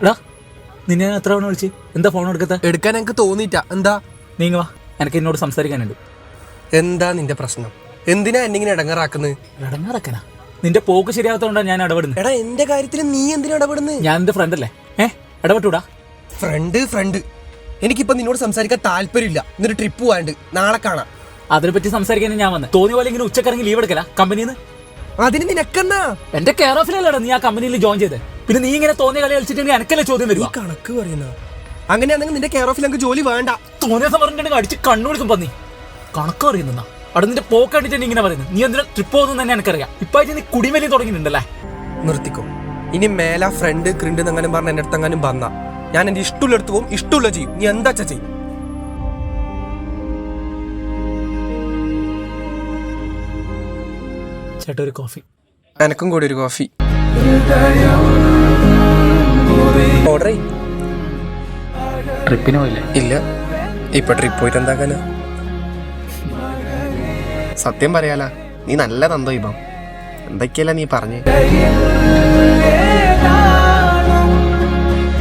എടാ നിന്നെ ഞാൻ എത്ര തവണ വിളിച്ച്? എന്താ ഫോൺ എടുക്കത്തെ? എടുക്കാൻ എനിക്ക് തോന്നിയിട്ട. എന്താ? നീങ്ങ വാ. എനിക്ക് എന്നോട് സംസാരിക്കാനുണ്ട്. എന്താ നിന്റെ പ്രശ്നം? എന്തിനാ എന്നെ ഇങ്ങനെ ഇടങ്ങാറാക്കുന്നത് ഇടങ്ങാറക്കനാ നിന്റെ പോക്ക് ശരിയാവാത്തോണ്ടാണ് ഞാൻ ഇടപെടുന്നത് എടാ എന്റെ കാര്യത്തിൽ നീ എന്തിനാ ഇടപെടുന്നത് ഞാൻ എന്റെ ഫ്രണ്ട് അല്ലേ? ഏ ഇടപെട്ടൂടാ. ഫ്രണ്ട് ഫ്രണ്ട് എനിക്കിപ്പോ നിന്നോട് സംസാരിക്കാൻ താല്പര്യമില്ല. ഇന്നൊരു ട്രിപ്പ് പോകാണ്ട് നാളെ കാണാം. അതിനെപ്പറ്റി സംസാരിക്കാൻ ഞാൻ വന്നത് തോന്നിയ പോലെ ഇങ്ങനെ ഉച്ചക്കിറങ്ങി ലീവ് എടുക്കല? കമ്പനിന്ന് അതിന് നിനക്കെന്നാ? എന്റെ കെയർ ഓഫിലല്ലടാ നീ ആ കമ്പനിയിൽ ജോയിൻ ചെയ്ത്. പിന്നെ നീ ഇങ്ങനെ തോന്നിയ കളി കളിച്ചിട്ടുണ്ടെങ്കിൽ എനിക്കല്ലേ ചോദ്യം വരും കണക്ക് പറയുന്ന. അങ്ങനെയാണെങ്കിൽ നിന്റെ കെയർ ഓഫിൽ ഞങ്ങൾക്ക് ജോലി വേണ്ട. തോന്നിയ പറഞ്ഞിട്ടുണ്ടെങ്കിൽ അടിച്ച് കണ്ണുപിടിക്കും പന്നി. കണക്ക് അറിയുന്ന അവിടെ നിന്റെ പോക്ക് കണ്ടിട്ട് ഇങ്ങനെ പറയുന്നത് നീ എന്തിനാ ട്രിപ്പ് പോകുന്നു തന്നെ എനിക്കറിയാം. ഇപ്പൊ ആയിട്ട് നീ കുടിമലി തുടങ്ങിയിട്ടുണ്ടല്ലേ? നിർത്തിക്കോ. ഇനി മേല ഫ്രണ്ട് ക്രിണ്ട് എന്നും പറഞ്ഞ എന്റെ അടുത്ത് എങ്ങാനും വന്ന. ഞാൻ എന്റെ ഇഷ്ടമുള്ള എടുത്തു പോകും ഇഷ്ടമുള്ള ചെയ്യും. നീ എന്താ ചെയ്യും? ചേട്ടാ ഒരു കോഫി എനക്കും കൂടി ഒരു കോഫി ട്രിപ്പിന് പോയില്ലേ? ഇല്ല. ഇപ്പൊ ട്രിപ്പ് പോയിട്ട് എന്താക്കാനാ സത്യം പറയാലോ നീ നല്ല തന്തോ ഇപ്പം. എന്തൊക്കെയല്ല നീ പറഞ്ഞു?